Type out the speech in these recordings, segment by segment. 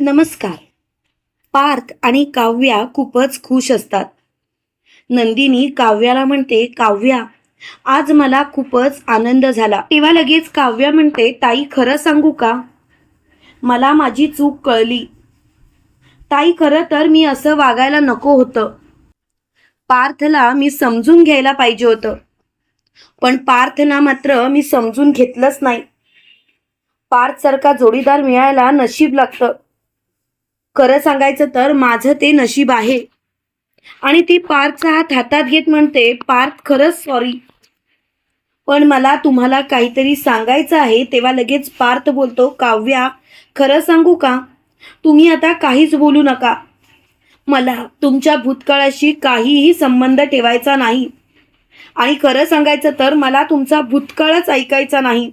नमस्कार. पार्थ आणि काव्या खूपच खुश असतात. नंदिनी काव्याला म्हणते काव्या आज मला खूपच आनंद झाला. तेव्हा लगेच काव्या म्हणते ताई खरं सांगू का? मला माझी चूक कळली. ताई खरं तर मी असं वागायला नको होतं. पार्थला मी समजून घ्यायला पाहिजे होतं. पण पार्थना मात्र मी समजून घेतलंच नाही. पार्थसारखा जोडीदार मिळायला नशीब लागतं. खरं सांगायचं तर माझं ते नशीब आहे. आणि ती पार्थचा हात हातात घेत म्हणते पार्थ खरंच सॉरी पण मला तुम्हाला काहीतरी सांगायचं आहे. तेव्हा लगेच पार्थ बोलतो काव्या खरं सांगू का? तुम्ही आता काहीच बोलू नका. मला तुमच्या भूतकाळाशी काहीही संबंध ठेवायचा नाही. आणि खरं सांगायचं तर मला तुमचा भूतकाळच ऐकायचा नाही.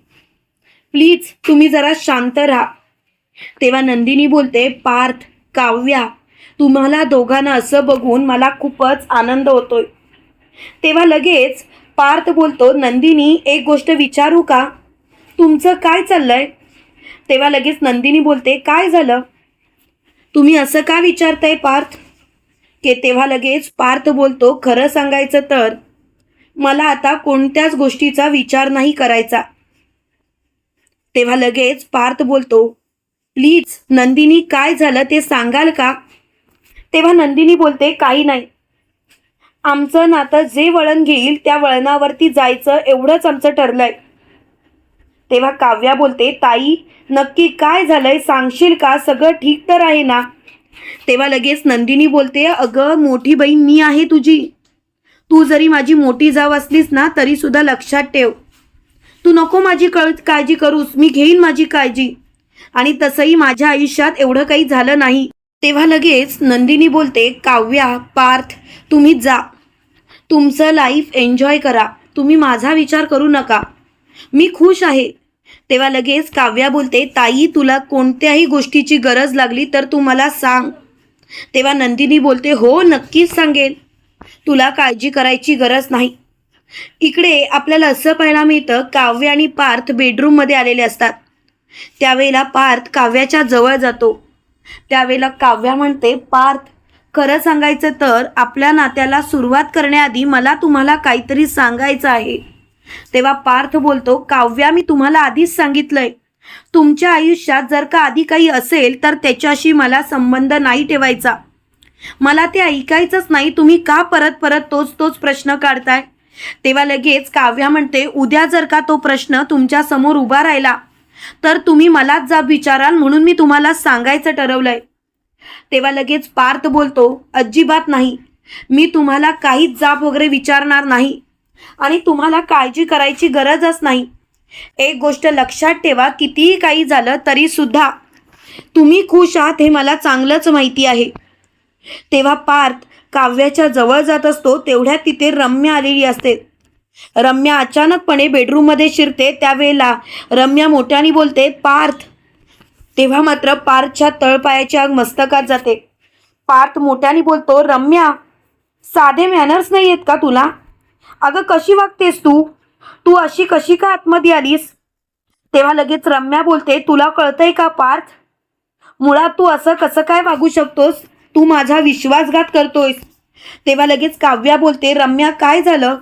प्लीज तुम्ही जरा शांत राहा. तेव्हा नंदिनी बोलते पार्थ काव्या तुम्हाला दोघांना असं बघून मला खूपच आनंद होतोय. तेव्हा लगेच पार्थ बोलतो नंदिनी एक गोष्ट विचारू का? तुमचं काय चाललंय? तेव्हा लगेच नंदिनी बोलते काय झालं? तुम्ही असं का विचारताय पार्थ? के तेव्हा लगेच पार्थ बोलतो खरं सांगायचं तर मला आता कोणत्याच गोष्टीचा विचार नाही करायचा. तेव्हा लगेच पार्थ बोलतो प्लीज नंदिनी काय झालं ते सांगाल का? तेव्हा नंदिनी बोलते काही नाही. आमचं नातं जे वळण घेईल त्या वळणावरती जायचं एवढंच आमचं ठरलंय. तेव्हा काव्या बोलते ताई नक्की काय झालंय सांगशील का? सगळं ठीक तर आहे ना? तेव्हा लगेच नंदिनी बोलते अगं मोठी बहीण मी आहे तुझी. तू जरी माझी मोठी जाव असलीस ना तरी सुद्धा लक्षात ठेव. तू नको माझी कळ काळजी करूस. मी घेईन माझी काळजी. आणि तसंही माझ्या आयुष्यात एवढं काही झालं नाही. तेव्हा लगेच नंदिनी बोलते काव्या पार्थ तुम्ही जा. तुमचं लाईफ एन्जॉय करा. तुम्ही माझा विचार करू नका. मी खुश आहे. तेव्हा लगेच काव्या बोलते ताई तुला कोणत्याही गोष्टीची गरज लागली तर तू मला सांग. तेव्हा नंदिनी बोलते हो नक्कीच सांगेन. तुला काळजी करायची गरज नाही. इकडे आपल्याला असं पाहायला मिळतं काव्य आणि पार्थ बेडरूममध्ये आलेले असतात. त्यावेळेला पार्थ काव्याच्या जवळ जातो. त्यावेळेला काव्या म्हणते पार्थ खरं सांगायचं तर आपल्या नात्याला सुरुवात करण्याआधी मला तुम्हाला काहीतरी सांगायचं आहे. तेव्हा पार्थ बोलतो काव्या मी तुम्हाला आधीच सांगितलंय. तुमच्या आयुष्यात जर का आधी काही असेल तर त्याच्याशी मला संबंध नाही ठेवायचा. मला ते ऐकायचंच नाही तुम्ही का परत परत तोच तोच प्रश्न काढताय? तेव्हा लगेच काव्या म्हणते उद्या जर का तो प्रश्न तुमच्यासमोर उभा राहिला तर तुम्ही मलाच जाब विचाराल म्हणून मी तुम्हाला सांगायचं ठरवलंय. तेव्हा लगेच पार्थ बोलतो अजिबात नाही. मी तुम्हाला काहीच जाब वगैरे विचारणार नाही. आणि तुम्हाला काळजी करायची गरजच नाही. एक गोष्ट लक्षात ठेवा कितीही काही झालं तरी सुद्धा तुम्ही खुश आहात हे मला चांगलंच माहिती आहे. तेव्हा पार्थ काव्याच्या जवळ जात असतो तेवढ्यात तिथे रम्य आलेली असते. रम्या अचानकपणे बेडरूममध्ये शिरते. त्यावेळेला रम्या मोठ्याने बोलते पार्थ. तेव्हा मात्र पार्थच्या तळपायाच्या आग मस्तकात जाते. पार्थ मोठ्याने बोलतो रम्या साधे मॅनर्स नाही आहेत का तुला? अगं कशी वागतेस तू? तू अशी कशी का आतमध्ये आलीस? तेव्हा लगेच रम्या बोलते तुला कळतंय का पार्थ? मुळात तू असं कसं काय वागू शकतोस? तू माझा विश्वासघात करतोयस. तेव्हा लगेच काव्या बोलते रम्या काय झालं?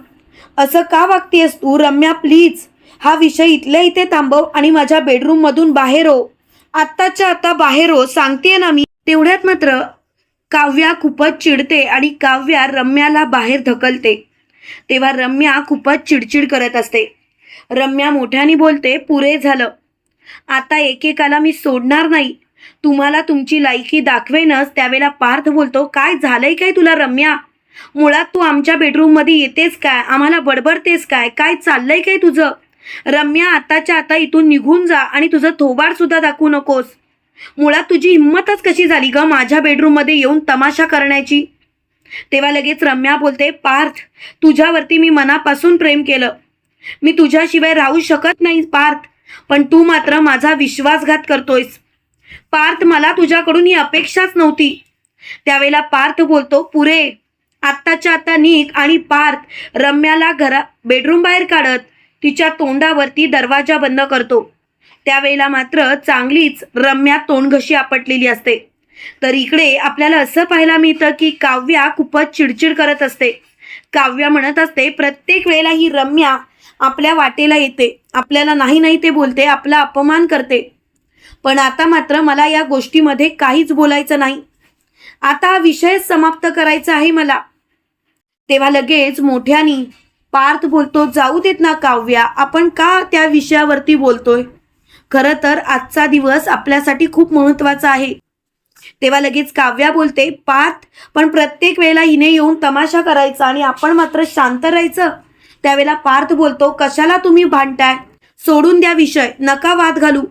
असं का वागतेस तू रम्या प्लीज हा विषय इथल्या इथे थांबव आणि माझ्या बेडरूममधून बाहेर हो. आत्ताच्या आता बाहेर हो सांगते ना मी. तेवढ्यात मात्र काव्या खूपच चिडते आणि काव्या रम्याला बाहेर धकलते तेव्हा रम्या खूपच चिडचिड करत असते. रम्या मोठ्याने बोलते पुरे झालं. आता एकेकाला मी सोडणार नाही. तुम्हाला तुमची लायकी दाखवेनच. त्यावेळेला पार्थ बोलतो काय झालंय काय तुला रम्या? मुळात तू आमच्या बेडरूममध्ये येतेस काय? आम्हाला बडबडतेस काय? काय चाललंय काय तुझं? रम्या आताच्या आता इथून निघून जा आणि तुझं थोबार सुद्धा दाखवू नकोस. मुळात तुझी हिंमतच कशी झाली ग माझ्या बेडरूममध्ये येऊन तमाशा करण्याची? तेव्हा लगेच रम्या बोलते पार्थ तुझ्यावरती मी मनापासून प्रेम केलं. मी तुझ्याशिवाय राहू शकत नाही पार्थ पण तू मात्र माझा विश्वासघात करतोयस. पार्थ मला तुझ्याकडून ही अपेक्षाच नव्हती. त्यावेळेला पार्थ बोलतो पुरे आत्ताच्या आता निक आणि पार्थ रम्याला घरा बेडरूम बाहेर काढत तिच्या तोंडावरती दरवाजा बंद करतो. त्यावेळेला मात्र चांगलीच रम्या तोंडघशी आपटलेली असते. तर इकडे आपल्याला असं पाहायला मिळतं की काव्या खूपच चिडचिड करत असते. काव्या म्हणत असते प्रत्येक वेळेला ही रम्या आपल्या वाटेला येते. आपल्याला नाही नाही ते बोलते आपला अपमान करते. पण आता मात्र मला या गोष्टीमध्ये काहीच बोलायचं नाही. आता विषय समाप्त करायचा आहे मला. तेव्हा लगेच मोठ्यानी पार्थ बोलतो जाऊ देत ना काव्या आपण का त्या विषयावरती बोलतोय? खरं तर आजचा दिवस आपल्यासाठी खूप महत्त्वाचा आहे. तेव्हा लगेच काव्या बोलते पार्थ पण प्रत्येक वेळेला हिने येऊन तमाशा करायचा आणि आपण मात्र शांत राहायचं. त्यावेळेला पार्थ बोलतो कशाला तुम्ही भांडताय? सोडून द्या विषय नका वाद घालू.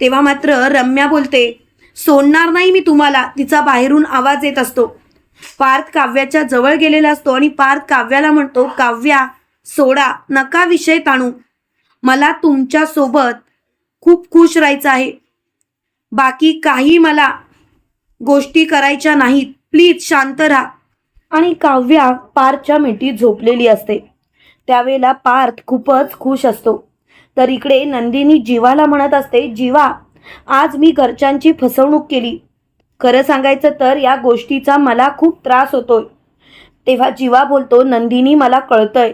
तेव्हा मात्र रम्या बोलते सोडणार नाही मी तुम्हाला. तिचा बाहेरून आवाज येत असतो. पार्थ काव्याच्या जवळ गेलेला असतो आणि पार्थ काव्याला म्हणतो काव्या सोडा नका विषय ताणू. मला तुमच्यासोबत खूप खुश राहायचं आहे. बाकी काही मला गोष्टी करायच्या नाहीत. प्लीज शांत राहा. आणि काव्या पार्थच्या मिठी झोपलेली असते. त्यावेळेला पार्थ खूपच खुश असतो. तर इकडे नंदिनी जीवाला म्हणत असते जीवा आज मी घरच्यांची फसवणूक केली. खरं सांगायचं तर या गोष्टीचा मला खूप त्रास होतोय. तेव्हा जीवा बोलतो नंदिनी मला कळतंय.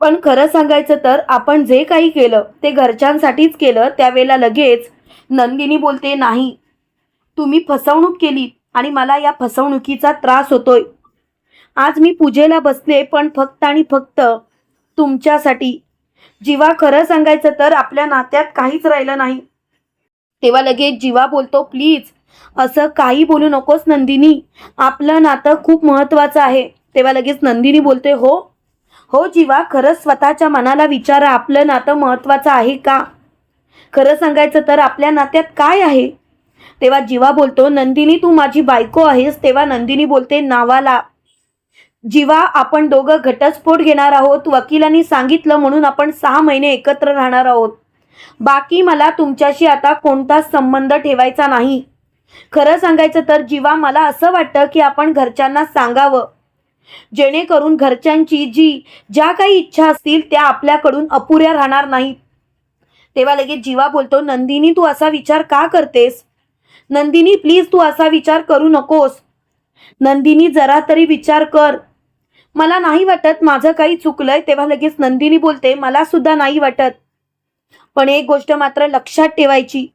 पण खरं सांगायचं तर आपण जे काही केलं ते घरच्यांसाठीच केलं त्यावेळेला लगेच नंदिनी बोलते नाही तुम्ही फसवणूक केली आणि मला या फसवणुकीचा त्रास होतोय. आज मी पूजेला बसले पण फक्त आणि फक्त तुमच्यासाठी. जीवा खरं सांगायचं तर आपल्या नात्यात काहीच राहिलं नाही. तेव्हा लगेच जीवा बोलतो प्लीज असं काही बोलू नकोस नंदिनी. आपलं नातं खूप महत्वाचं आहे. तेव्हा लगेच नंदिनी बोलते हो हो जीवा खरंच स्वतःच्या मनाला विचारा आपलं नातं महत्वाचं आहे का? खरं सांगायचं तर आपल्या नात्यात काय आहे? तेव्हा जीवा बोलतो नंदिनी तू माझी बायको आहेस. तेव्हा नंदिनी बोलते नावाला. जीवा आपण दोघं घटस्फोट घेणार आहोत. वकिलांनी सांगितलं म्हणून आपण सहा महिने एकत्र राहणार आहोत. बाकी मला तुमच्याशी आता कोणताच संबंध ठेवायचा नाही. खरं सांगायचं तर जीवा मला असं वाटतं की आपण घरच्यांना सांगावं. जेणेकरून घरच्यांची जी ज्या काही इच्छा असतील त्या आपल्याकडून अपुऱ्या राहणार नाहीत. तेव्हा लगेच जीवा बोलतो नंदिनी तू असा विचार का करतेस? नंदिनी प्लीज तू असा विचार करू नकोस. नंदिनी जरा तरी विचार कर. मला नाही वाटत माझं काही चुकलंय. तेव्हा लगेच नंदिनी बोलते मला सुद्धा नाही वाटत. पण एक गोष्ट मात्र लक्षात ठेवायची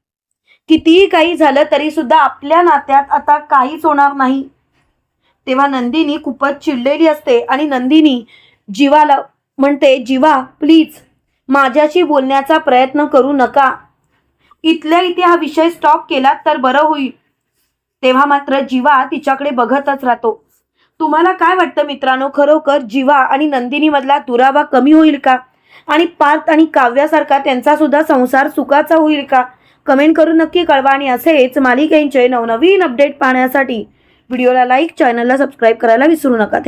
कितीही काही झालं तरी सुद्धा आपल्या नात्यात आता काहीच होणार नाही. तेव्हा नंदिनी खूपच चिडलेली असते आणि नंदिनी जीवाला म्हणते जीवा प्लीज माझ्याशी बोलण्याचा प्रयत्न करू नका. इथल्या इथे हा विषय स्टॉप केला तर बरं होईल. तेव्हा मात्र जीवा तिच्याकडे बघतच राहतो. तुम्हाला काय वाटतं मित्रांनो? खरोखर जीवा आणि नंदिनीमधला दुरावा कमी होईल का? आणि पार्थ आणि काव्यासारखा त्यांचा सुद्धा संसार सुखाचा होईल का? कमेंट करून नक्की कळवा आणि असेच मालिकेंचे नवनवीन अपडेट पाहण्यासाठी व्हिडिओला लाईक चॅनलला सबस्क्राईब करायला विसरू नका.